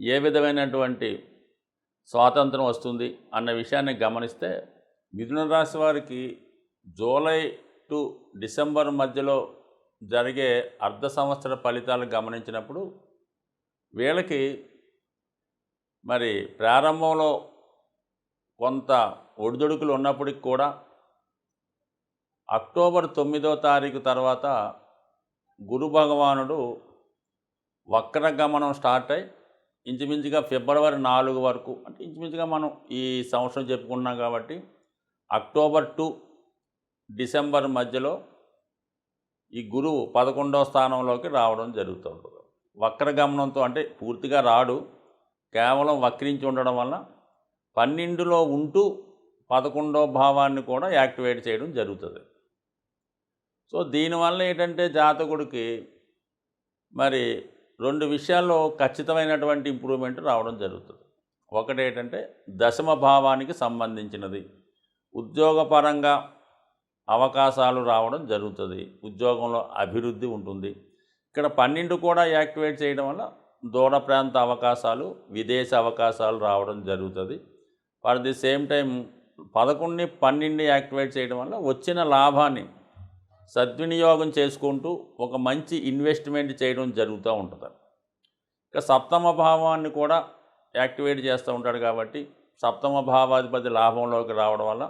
ఏ విధమైనటువంటి స్వాతంత్రం వస్తుంది అన్న విషయాన్ని గమనిస్తే మిథున రాశి వారికి జూలై టు డిసెంబర్ మధ్యలో జరిగే అర్ధ సంవత్సర ఫలితాలు గమనించినప్పుడు వీళ్ళకి మరి ప్రారంభంలో కొంత ఒడిదుడుకులు ఉన్నప్పటికి కూడా అక్టోబర్ తొమ్మిదో తారీఖు తర్వాత గురు భగవానుడు వక్రగమనం స్టార్ట్ అయి ఇంచుమించుగా ఫిబ్రవరి నాలుగు వరకు అంటే ఇంచుమించుగా మనం ఈ సంవత్సరం చెప్పుకున్నాం కాబట్టి అక్టోబర్ టు డిసెంబర్ మధ్యలో ఈ గురువు పదకొండవ స్థానంలోకి రావడం జరుగుతుంది. వక్ర గమనంతో అంటే పూర్తిగా రాడు. కేవలం వక్రించి ఉండడం వల్ల పన్నెండులో ఉంటూ పదకొండో భావాన్ని కూడా యాక్టివేట్ చేయడం జరుగుతుంది. సో దీనివల్ల ఏంటంటే జాతకుడికి మరి రెండు విషయాల్లో ఖచ్చితమైనటువంటి ఇంప్రూవ్మెంట్ రావడం జరుగుతుంది. ఒకటి ఏంటంటే దశమ భావానికి సంబంధించినది. ఉద్యోగపరంగా అవకాశాలు రావడం జరుగుతుంది. ఉద్యోగంలో అభివృద్ధి ఉంటుంది. ఇక్కడ పన్నెండు కూడా యాక్టివేట్ చేయడం వల్ల దూర ప్రాంత అవకాశాలు విదేశ అవకాశాలు రావడం జరుగుతుంది. ఫర్ ది సేమ్ టైం పదకొండుని పన్నెండు యాక్టివేట్ చేయడం వల్ల వచ్చిన లాభాన్ని సద్వినియోగం చేసుకుంటూ ఒక మంచి ఇన్వెస్ట్మెంట్ చేయడం జరుగుతూ ఉంటుంది. ఇక సప్తమ భావాన్ని కూడా యాక్టివేట్ చేస్తూ ఉంటాడు కాబట్టి సప్తమ భావాధిపతి లాభంలోకి రావడం వల్ల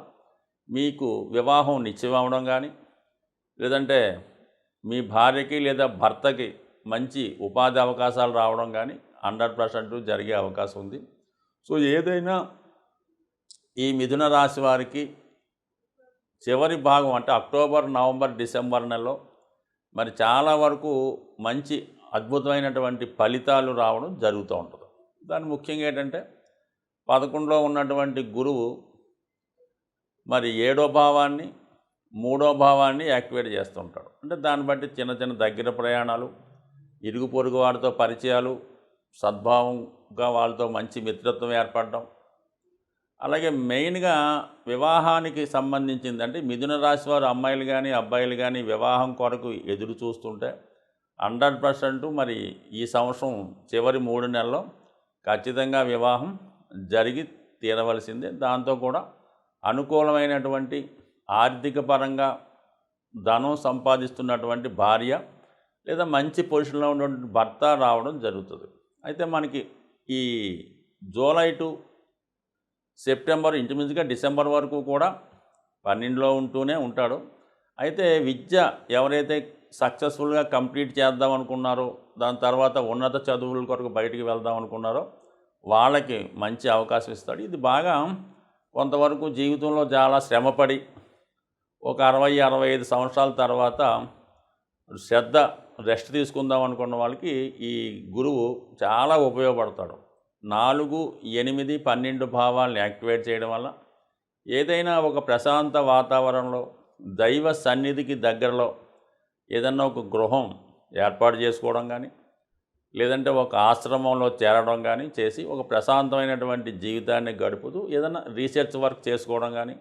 మీకు వివాహం నిశ్చయం కానీ లేదంటే మీ భార్యకి లేదా భర్తకి మంచి ఉపాధి అవకాశాలు రావడం కానీ హండ్రెడ్ పర్సెంట్ జరిగే అవకాశం ఉంది. సో ఏదైనా ఈ మిథున రాశి వారికి చివరి భాగం అంటే అక్టోబర్ నవంబర్ డిసెంబర్ నెలలో మరి చాలా వరకు మంచి అద్భుతమైనటువంటి ఫలితాలు రావడం జరుగుతూ ఉంటుంది. దాని ముఖ్యంగా ఏంటంటే పదకొండులో ఉన్నటువంటి గురువు మరి ఏడో భావాన్ని మూడో భావాన్ని యాక్టివేట్ చేస్తుంటాడు అంటే దాన్ని బట్టి చిన్న చిన్న దగ్గర ప్రయాణాలు ఇరుగు పొరుగు వారితో పరిచయాలు సద్భావంగా వాళ్ళతో మంచి మిత్రత్వం ఏర్పడడం అలాగే మెయిన్గా వివాహానికి సంబంధించింది అంటే మిథున రాశి వారు అమ్మాయిలు కానీ అబ్బాయిలు కానీ వివాహం కొరకు ఎదురు చూస్తుంటే హండ్రెడ్ పర్సెంట్ మరి ఈ సంవత్సరం చివరి మూడు నెలల్లో ఖచ్చితంగా వివాహం జరిగి తీరవలసిందే. దాంతో కూడా అనుకూలమైనటువంటి ఆర్థిక పరంగా ధనం సంపాదిస్తున్నటువంటి భార్య లేదా మంచి పొజిషన్లో ఉన్నటువంటి భర్త రావడం జరుగుతుంది. అయితే మనకి ఈ జూలై టు సెప్టెంబర్ ఇంచుమించుగా డిసెంబర్ వరకు కూడా పన్నెండులో ఉంటూనే ఉంటాడు. అయితే విద్య ఎవరైతే సక్సెస్ఫుల్గా కంప్లీట్ చేద్దాం అనుకున్నారో దాని తర్వాత ఉన్నత చదువుల కొరకు బయటికి వెళ్దాం అనుకున్నారో వాళ్ళకి మంచి అవకాశం ఇస్తాడు. ఇది బాగా కొంతవరకు జీవితంలో చాలా శ్రమపడి ఒక అరవై అరవై ఐదు సంవత్సరాల తర్వాత శ్రద్ధ రెస్ట్ తీసుకుందాం అనుకున్న వాళ్ళకి ఈ గురువు చాలా ఉపయోగపడతాడు. నాలుగు ఎనిమిది పన్నెండు భావాలను యాక్టివేట్ చేయడం వల్ల ఏదైనా ఒక ప్రశాంత వాతావరణంలో దైవ సన్నిధికి దగ్గరలో ఏదన్నా ఒక గృహం ఏర్పాటు చేసుకోవడం కానీ లేదంటే ఒక ఆశ్రమంలో చేరడం కానీ చేసి ఒక ప్రశాంతమైనటువంటి జీవితాన్ని గడుపుతూ ఏదైనా రీసెర్చ్ వర్క్ చేసుకోవడం కానీ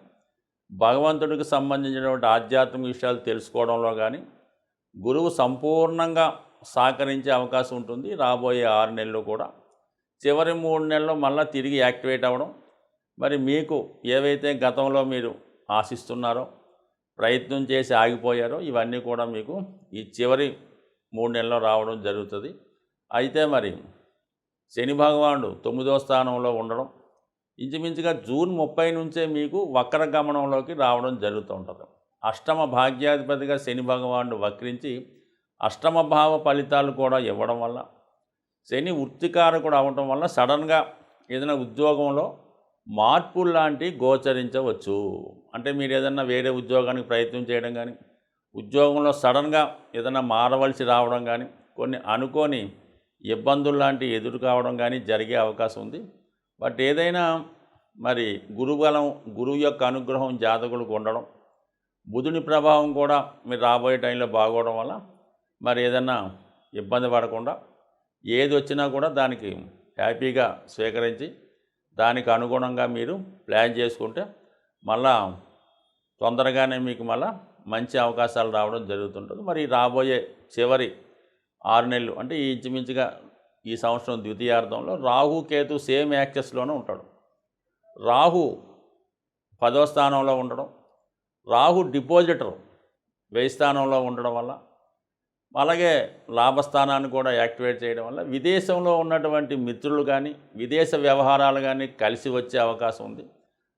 భగవంతుడికి సంబంధించినటువంటి ఆధ్యాత్మిక విషయాలు తెలుసుకోవడంలో కానీ గురువు సంపూర్ణంగా సహకరించే అవకాశం ఉంటుంది. రాబోయే ఆరు నెలలు కూడా చివరి మూడు నెలలు మళ్ళీ తిరిగి యాక్టివేట్ అవ్వడం. మరి మీకు ఏవైతే గతంలో మీరు ఆశిస్తున్నారో ప్రయత్నం చేసి ఆగిపోయారో ఇవన్నీ కూడా మీకు ఈ చివరి మూడు నెలల్లో రావడం జరుగుతుంది. అయితే మరి శని భగవానుడు తొమ్మిదో స్థానంలో ఉండడం ఇంచుమించుగా జూన్ ముప్పై నుంచే మీకు వక్ర గమనంలోకి రావడం జరుగుతూ ఉంటుంది. అష్టమ భాగ్యాధిపతిగా శని భగవానుడు వక్రించి అష్టమ భావ ఫలితాలు కూడా ఇవ్వడం వల్ల శని వృత్తికారకుడు అవ్వటం వల్ల సడన్గా ఏదైనా ఉద్యోగంలో మార్పులు లాంటి గోచరించవచ్చు. అంటే మీరు ఏదైనా వేరే ఉద్యోగానికి ప్రయత్నం చేయడం కానీ ఉద్యోగంలో సడన్గా ఏదైనా మారవలసి రావడం కానీ కొన్ని అనుకోని ఇబ్బందులు లాంటివి ఎదురు కావడం కానీ జరిగే అవకాశం ఉంది. బట్ ఏదైనా మరి గురుబలం గురువు యొక్క అనుగ్రహం జాతకులకు ఉండడం బుధుని ప్రభావం కూడా మీరు రాబోయే టైంలో బాగోవడం వల్ల మరి ఏదైనా ఇబ్బంది పడకుండా ఏది వచ్చినా కూడా దానికి హ్యాపీగా స్వీకరించి దానికి అనుగుణంగా మీరు ప్లాన్ చేసుకుంటే మళ్ళా తొందరగానే మీకు మళ్ళా మంచి అవకాశాలు రావడం జరుగుతుంటుంది. మరి రాబోయే చివరి ఆరు నెలలు అంటే ఈ ఇంచుమించుగా ఈ సంవత్సరం ద్వితీయార్థంలో రాహు కేతు సేమ్ యాక్సెస్లోనే ఉంటాడు. రాహు పదో స్థానంలో ఉండడం రాహు డిపాజిటర్ వెయ్యి స్థానంలో ఉండడం వల్ల అలాగే లాభస్థానాన్ని కూడా యాక్టివేట్ చేయడం వల్ల విదేశంలో ఉన్నటువంటి మిత్రులు కానీ విదేశ వ్యవహారాలు కానీ కలిసి వచ్చే అవకాశం ఉంది.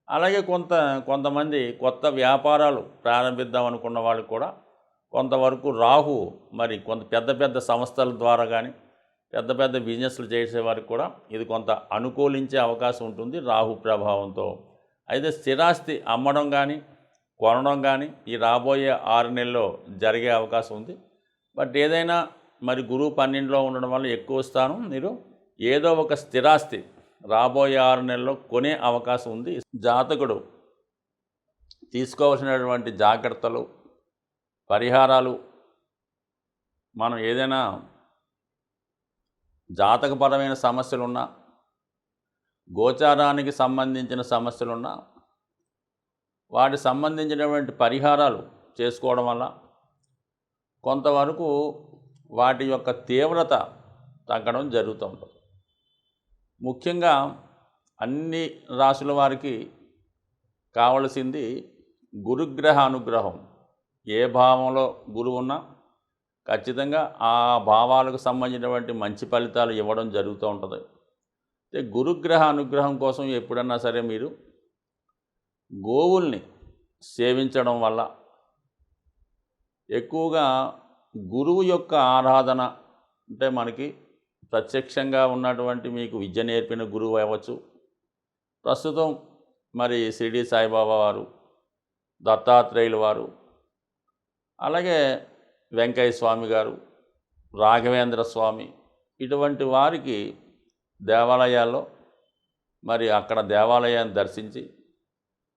అలాగే కొంత కొంతమంది కొత్త వ్యాపారాలు ప్రారంభిద్దాం అనుకున్న వాళ్ళు కూడా కొంతవరకు రాహు మరి కొంత పెద్ద పెద్ద సంస్థల ద్వారా కానీ పెద్ద పెద్ద బిజినెస్లు చేసే వారికి కూడా ఇది కొంత అనుకూలించే అవకాశం ఉంటుంది రాహు ప్రభావంతో. అయితే స్థిరాస్తి అమ్మడం కానీ కొనడం కానీ ఈ రాబోయే ఆరు నెలల్లో జరిగే అవకాశం ఉంది. బట్ ఏదైనా మరి గురువు పన్నెండులో ఉండడం వల్ల ఎక్కువ స్థానం మీరు ఏదో ఒక స్థిరాస్తి. రాబోయే ఆరు నెలల్లో కొనే అవకాశం ఉంది. జాతకుడు తీసుకోవాల్సినటువంటి జాగ్రత్తలు పరిహారాలు మనం ఏదైనా జాతకపరమైన సమస్యలున్నా గోచారానికి సంబంధించిన సమస్యలున్నా వాటికి సంబంధించినటువంటి పరిహారాలు చేసుకోవడం వల్ల కొంతవరకు వాటి యొక్క తీవ్రత తగ్గడం జరుగుతూ ఉంటుంది ముఖ్యంగా అన్ని రాశుల వారికి కావలసింది గురుగ్రహ అనుగ్రహం. ఏ భావంలో గురువు ఉన్నా ఖచ్చితంగా ఆ భావాలకు సంబంధించినటువంటి మంచి ఫలితాలు ఇవ్వడం జరుగుతూ ఉంటుంది. అయితే గురుగ్రహ అనుగ్రహం కోసం ఎప్పుడన్నా సరే మీరు గోవుల్ని సేవించడం వల్ల ఎక్కువగా గురువు యొక్క ఆరాధన అంటే మనకి ప్రత్యక్షంగా ఉన్నటువంటి మీకు విద్య నేర్పిన గురువు అవ్వచ్చు. ప్రస్తుతం మరి షిరిడి సాయిబాబా వారు దత్తాత్రేయులు వారు అలాగే వెంకయ్య స్వామి గారు రాఘవేంద్ర స్వామి ఇటువంటి వారికి దేవాలయాల్లో మరి అక్కడ దేవాలయాన్ని దర్శించి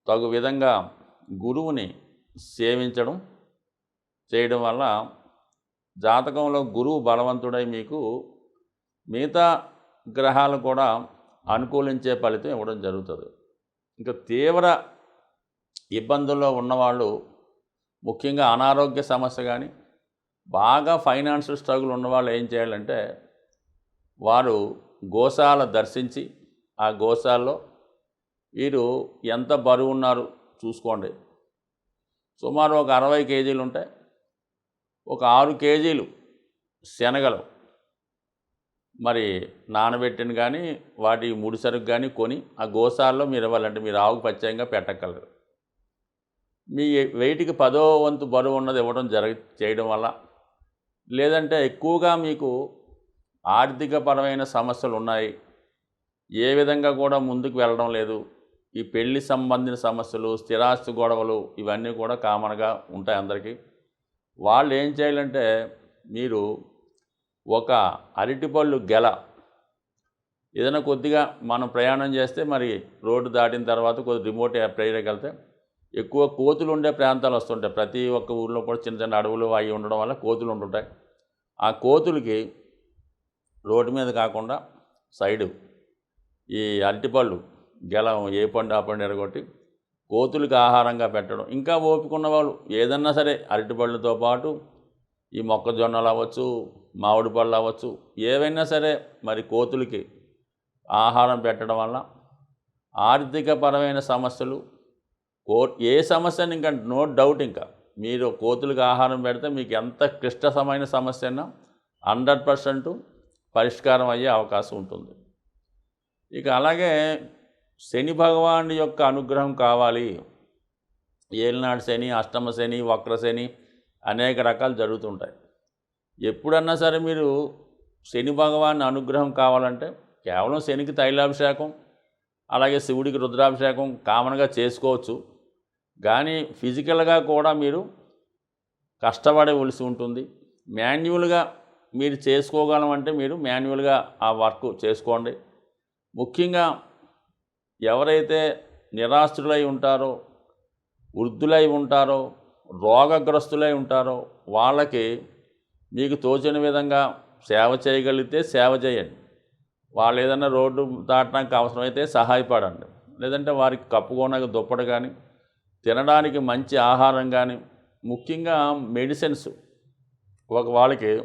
తగు విధంగా గురువుని సేవించడం చేయడం వల్ల జాతకంలో గురువు బలవంతుడై మీకు మిగతా గ్రహాలు కూడా అనుకూలించే ఫలితం ఇవ్వడం జరుగుతుంది. ఇంకా తీవ్ర ఇబ్బందుల్లో ఉన్నవాళ్ళు ముఖ్యంగా అనారోగ్య సమస్య కానీ బాగా ఫైనాన్షియల్ స్ట్రగుల్ ఉన్నవాళ్ళు ఏం చేయాలంటే వారు గోశాల దర్శించి ఆ గోశాలలో వీరు ఎంత బరువు ఉన్నారు చూసుకోండి. సుమారు ఒక అరవై కేజీలు ఉంటాయి ఒక ఆరు కేజీలు శనగలు. మరి నానబెట్టిన కానీ వాటి ముడి సరుకు కానీ కొని ఆ గోసాల్లో మీరు ఇవ్వాలంటే మీరు ఆవుకు పెట్టగలరు మీ వెయిట్కి పదో వంతు బరువు ఉన్నది ఇవ్వడం జరగ చేయడం వల్ల. లేదంటే ఎక్కువగా మీకు ఆర్థికపరమైన సమస్యలు ఉన్నాయి. ఏ విధంగా కూడా ముందుకు వెళ్ళడం లేదు. ఈ పెళ్ళి సంబంధించిన సమస్యలు స్థిరాస్తి గొడవలు ఇవన్నీ కూడా కామన్గా ఉంటాయి అందరికీ. వాళ్ళు ఏం చేయాలంటే మీరు ఒక అరటిపళ్ళు గెల. ఏదైనా కొద్దిగా మనం ప్రయాణం చేస్తే మరి రోడ్డు దాటిన తర్వాత కొద్ది రిమోట్ ఏరియాకి వెళ్తే ఎక్కువ కోతులు ఉండే ప్రాంతాలు వస్తుంటాయి. ప్రతి ఒక్క ఊర్లో కూడా చిన్న చిన్న అడవులు అవి ఉండడం వల్ల కోతులు ఉంటుంటాయి. ఆ కోతులకి రోడ్డు మీద కాకుండా సైడు ఈ అరటిపళ్ళు గెలం ఏ పండు ఆ పండు ఎరగొట్టి కోతులకి ఆహారంగా పెట్టడం. ఇంకా ఓపిక వాళ్ళు ఏదన్నా సరే అరటిపళ్ళతో పాటు ఈ మొక్కజొన్నలు అవ్వచ్చు మామిడి పళ్ళు అవ్వచ్చు ఏవైనా సరే మరి కోతులకి ఆహారం పెట్టడం వల్ల ఆర్థికపరమైన సమస్యలు కో ఏ సమస్యని ఇంకా నో డౌట్ ఇంకా. మీరు కోతులకు ఆహారం పెడితే మీకు ఎంత క్లిష్టమైన సమస్య అయినా హండ్రెడ్ పర్సెంట్ పరిష్కారం అయ్యే అవకాశం ఉంటుంది. ఇక అలాగే శని భగవానుడి యొక్క అనుగ్రహం కావాలి. ఏలినాడు శని అష్టమ శని వక్ర శని అనేక రకాలు జరుగుతుంటాయి. ఎప్పుడన్నా సరే మీరు శని భగవాన్ అనుగ్రహం కావాలంటే కేవలం శనికి తైలాభిషేకం అలాగే శివుడికి రుద్రాభిషేకం కామన్గా చేసుకోవచ్చు. కానీ ఫిజికల్గా కూడా మీరు కష్టపడవలసి ఉంటుంది. మాన్యువల్గా మీరు చేసుకోగలమంటే మీరు మాన్యువల్గా ఆ వర్క్ చేసుకోండి. ముఖ్యంగా ఎవరైతే నిరాశ్రులై ఉంటారో వృద్ధులై ఉంటారో రోగగ్రస్తులై ఉంటారో వాళ్ళకి మీకు తోచిన విధంగా సేవ చేయగలిగితే సేవ చేయండి. వాళ్ళు ఏదైనా రోడ్డు దాటడానికి అవసరమైతే సహాయపడండి. లేదంటే వారికి కప్పుకోనక దుప్పటి కానీ తినడానికి మంచి ఆహారం కానీ ముఖ్యంగా మెడిసిన్స్. ఒక వాళ్ళకి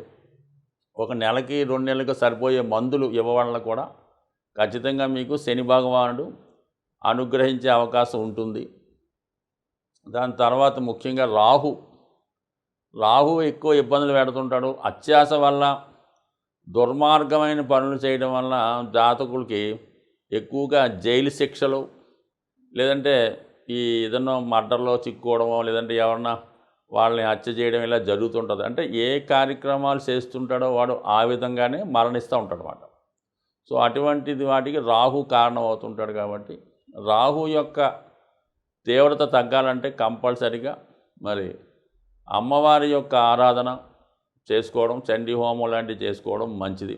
ఒక నెలకి రెండు నెలలకు సరిపోయే మందులు ఇవ్వడం కూడా ఖచ్చితంగా మీకు శని భగవానుడు అనుగ్రహించే అవకాశం ఉంటుంది. దాని తర్వాత ముఖ్యంగా రాహు. రాహు ఎక్కువ ఇబ్బందులు పెడుతుంటాడు. అత్యాస వల్ల దుర్మార్గమైన పనులు చేయడం వల్ల జాతకులకి ఎక్కువగా జైలు శిక్షలు లేదంటే ఈ ఏదన్నా మర్డర్లో చిక్కుకోవడమో లేదంటే ఎవరన్నా వాళ్ళని హత్య చేయడం ఇలా జరుగుతుంటుంది. అంటే ఏ కార్యక్రమాలు చేస్తుంటాడో వాడు ఆ విధంగానే మరణిస్తూ ఉంటాడు అన్నమాట సో అటువంటిది వాటికి రాహు కారణం అవుతుంటాడు కాబట్టి రాహు యొక్క తీవ్రత తగ్గాలంటే కంపల్సరిగా మరి అమ్మవారి యొక్క ఆరాధన చేసుకోవడం చండీ హోమం లాంటివి చేసుకోవడం మంచిది.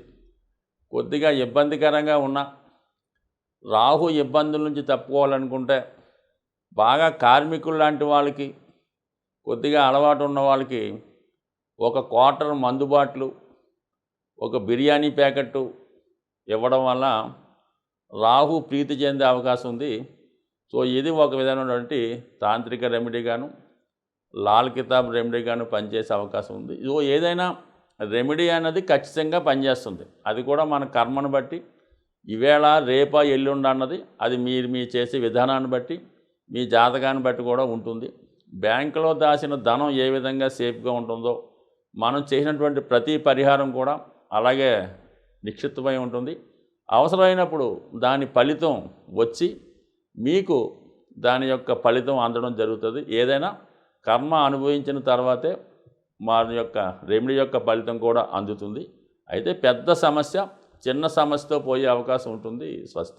కొద్దిగా ఇబ్బందికరంగా ఉన్న రాహు ఇబ్బందుల నుంచి తప్పుకోవాలనుకుంటే బాగా కార్మికులు లాంటి వాళ్ళకి కొద్దిగా అలవాటు ఉన్న వాళ్ళకి ఒక క్వార్టర్ మందుబాట్లు ఒక బిర్యానీ ప్యాకెట్టు ఇవ్వడం వల్ల రాహు ప్రీతి చెందే అవకాశం ఉంది. సో ఇది ఒక విధమైనటువంటి తాంత్రిక రెమెడీగాను లాల్ కితాబ్ రెమెడీగాను పనిచేసే అవకాశం ఉంది. ఇదో ఏదైనా రెమెడీ అనేది ఖచ్చితంగా పనిచేస్తుంది. అది కూడా మన కర్మను బట్టి ఈవేళ రేపా ఎల్లుండి అన్నది అది మీరు మీ చేసే విధానాన్ని బట్టి మీ జాతకాన్ని బట్టి కూడా ఉంటుంది. బ్యాంకులో దాచిన ధనం ఏ విధంగా సేఫ్గా ఉంటుందో మనం చేసినటువంటి ప్రతి పరిహారం కూడా అలాగే నిక్షిప్తమై ఉంటుంది. అవసరమైనప్పుడు దాని ఫలితం వచ్చి మీకు దాని యొక్క ఫలితం అందడం జరుగుతుంది. ఏదైనా కర్మ అనుభవించిన తర్వాతే వారి యొక్క రెమెడీ యొక్క ఫలితం కూడా అందుతుంది. అయితే పెద్ద సమస్య చిన్న సమస్యతో పోయే అవకాశం ఉంటుంది స్వస్తి.